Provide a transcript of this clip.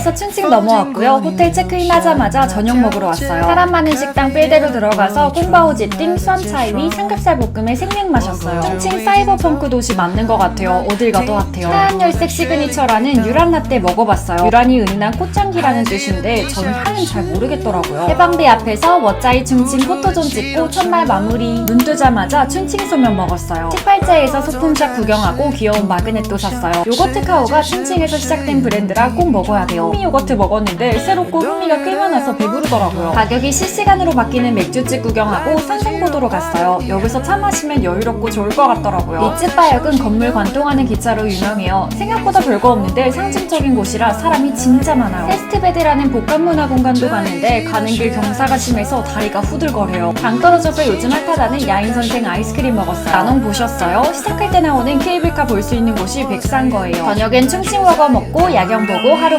서울에서 춘칭 넘어왔고요. 호텔 체크인 하자마자 저녁 먹으러 왔어요. 사람 많은 식당 빌대로 들어가서 꽁바오지띵, 수암차이위, 삼겹살 볶음에 생맥 마셨어요. 춘칭 사이버펑크 도시 맞는 것 같아요. 어딜 가도 핫해요. 하얀 열색 시그니처라는 유란 라떼 먹어봤어요. 유란이 은은한 꽃향기라는 뜻인데 저는 향은 잘 모르겠더라고요. 해방대 앞에서 워짜이 춘칭 포토존 찍고 첫날 마무리. 눈 뜨자마자 춘칭 소면 먹었어요. 18자에서 소품샵 구경하고 귀여운 마그넷도 샀어요. 요거트 카오가 춘칭에서 시작된 브랜드라 꼭 먹어야 돼요. 흑미 요거트 먹었는데 새롭고 흥미가 꽤 많아서 배부르더라고요. 가격이 실시간으로 바뀌는 맥주집 구경하고 산성보도로 갔어요. 여기서 차 마시면 여유롭고 좋을 것 같더라고요. 이츠바역은 건물 관통하는 기차로 유명해요. 생각보다 별거 없는데 상징적인 곳이라 사람이 진짜 많아요. 페스트베드라는 복합문화 공간도 가는데 가는 길 경사가 심해서 다리가 후들거려요. 당 떨어져서 요즘 핫하다는 야인 선생 아이스크림 먹었어요. 나농 보셨어요? 시작할 때 나오는 케이블카 볼 수 있는 곳이 백산 거예요. 저녁엔 충칭워거 먹고 야경 보고 하루